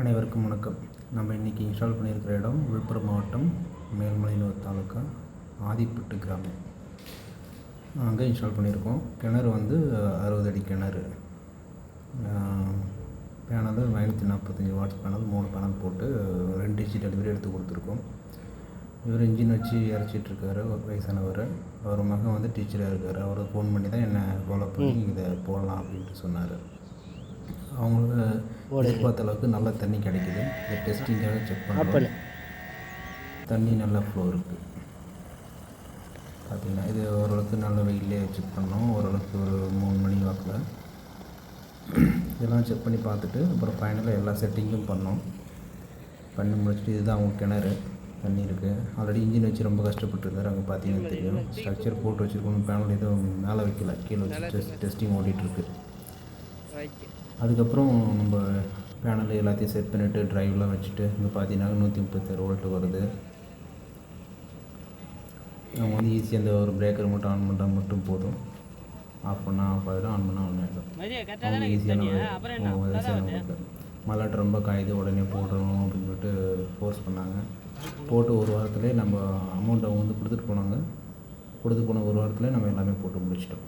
அனைவருக்கும் வணக்கம். நம்ம இன்றைக்கி இன்ஸ்டால் பண்ணியிருக்கிற இடம் விழுப்புரம் மாவட்டம் மேல்மலையனூர் தாலுக்கா ஆதிப்பட்டு கிராமம். அங்கே இன்ஸ்டால் பண்ணியிருக்கோம். கிணறு வந்து அறுபது அடி கிணறு. பேனல் ஐநூற்றி நாற்பத்தஞ்சி வாட்ஸ் பேனல் மூணு பேனல் போட்டு ரெண்டு இன்ச்சு டெலிவரி எடுத்து கொடுத்துருக்கோம். இவர் இன்ஜின் வச்சு இறச்சிட்ருக்காரு ஒரு வயசானவர் அவர் மகன் வந்து டீச்சராக இருக்கார். அவர் ஃபோன் பண்ணி தான் என்னை ஃபாலோ பண்ணி இதை போடலாம் அப்படின்ட்டு சொன்னார். அவங்களுக்கு எதிர்பார்த்த அளவுக்கு நல்ல தண்ணி கிடைக்குது. இந்த டெஸ்டிங்காக செக் பண்ணுறோம் தண்ணி நல்லா ஃப்ளோ இருக்குது பார்த்தீங்கன்னா இது ஓரளவுக்கு நல்ல வெயிலே செக் பண்ணோம். ஓரளவுக்கு ஒரு மூணு மணி வாக்கில். இதெல்லாம் செக் பண்ணி பார்த்துட்டு அப்புறம் ஃபைனலாக எல்லா செட்டிங்கும் பண்ணோம். பண்ணி முடிச்சுட்டு இதுதான் அவங்க கிணறு. தண்ணி இருக்குது ஆல்ரெடி இன்ஜின் வச்சு ரொம்ப கஷ்டப்பட்டுருந்தாரு. அங்கே பார்த்தீங்கன்னா தெரியும். ஸ்ட்ரக்சர் போட்டு வச்சுருக்கோம் பேனல் எதுவும் மேலே வைக்கல. கீழே வச்சு டெஸ்ட் டெஸ்டிங் ஓடிட்டுருக்கு அதுக்கப்புறம் நம்ம பேனல் எல்லாத்தையும் செட் பண்ணிவிட்டு ட்ரைவ்லாம் வச்சுட்டு இங்கே பார்த்தீங்கன்னா நூற்றி முப்பத்தாறு வோல்ட்டு வருது. அவங்க வந்து ஈஸியாக அந்த ஒரு பிரேக்கர் மட்டும் ஆன் பண்ணால் மட்டும் போதும். ஆஃப் பண்ணால் ஆஃப் ஆகிடும் ஆன் பண்ணால் ஆன் ஆகிடும் அவங்க ஈஸியான மல்லாட்டு ரொம்ப காயுது உடனே போடணும் அப்படின்னு சொல்லிட்டு ஃபோர்ஸ் பண்ணாங்க. போட்டு ஒரு வாரத்துலேயே நம்ம அமௌண்ட் அவங்க வந்து கொடுத்துட்டு போனாங்க. கொடுத்து போன ஒரு வாரத்தில் நம்ம எல்லாமே போட்டு முடிச்சிட்டோம்.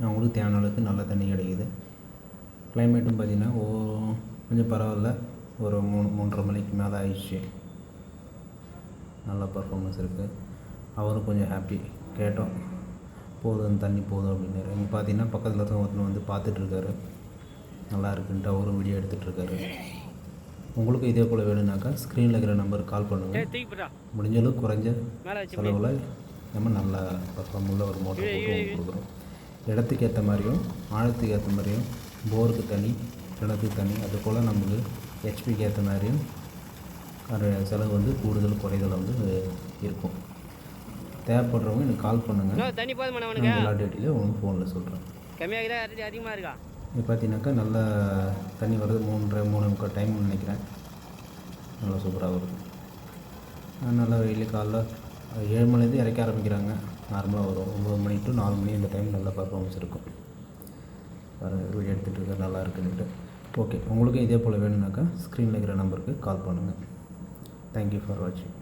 அவங்களுக்கு தேவையான அளவுக்கு நல்ல தண்ணி கிடைக்குது. கிளைமேட்டும் பார்த்திங்கன்னா ஓ கொஞ்சம் பரவாயில்ல. ஒரு மூணு மூன்றரை மணிக்கு மேலே ஆயிடுச்சு. நல்ல பர்ஃபார்மன்ஸ் இருக்குது அவரும் கொஞ்சம் ஹாப்பி கேட்டோம். போதும் தண்ணி போதும் அப்படின்னாரு. இங்கே பார்த்தீங்கன்னா பக்கத்தில் தான் ஒருத்தர் வந்து பார்த்துட்ருக்காரு நல்லா இருக்குன்ட்டு அவரும் வீடியோ எடுத்துகிட்ருக்காரு உங்களுக்கும் இதே போல் வேணும்னாக்கா ஸ்க்ரீனில் இருக்கிற நம்பருக்கு கால் பண்ணுங்கள் முடிஞ்ச அளவுக்கு குறைஞ்ச செலவில் நம்ம நல்ல பர்ஃபார்ம் உள்ள ஒரு மோட்டர் போட்டு கொடுக்குறோம். இடத்துக்கு ஏற்ற மாதிரியும் ஆழத்துக்கு ஏற்ற மாதிரியும் போருக்கு தனி கிணத்துக்கு தனி அது போல் நமக்கு ஹெச்பிக்கு ஏற்ற மாதிரியும் செலவு வந்து கூடுதல் குறைதல் வந்து இருக்கும். தேவைப்படுறவங்க எனக்கு கால் பண்ணுங்கள் தண்ணி போதுமா எல்லா டேட்டிலையும் உங்களுக்கு ஃபோனில் சொல்கிறேன் கம்மியாகுதா ரேட்டு அதிகமாக இருக்கா? இது பார்த்தீங்கன்னாக்கா நல்ல தண்ணி வருது மூன்றரை மூணு முக்கால் டைம் நினைக்கிறேன். நல்லா சூப்பராக வருது நல்லா வெயில் காலைல ஏழு மணிலேருந்து இறக்க ஆரம்பிக்கிறாங்க. நார்மலாக வரும் ஒம்பது மணி டு நாலு மணி இந்த டைம் நல்ல பர்ஃபார்மன்ஸ் இருக்கும். பாருங்கள் வீடியோ எடுத்துகிட்டு இருக்க நல்லா இருக்குன்னுட்டு. ஓகே உங்களுக்கும் இதே போல் வேணும்னாக்கா ஸ்க்ரீனில் இருக்கிற நம்பருக்கு கால் பண்ணுங்கள் தேங்க்யூ ஃபார் வாட்சிங்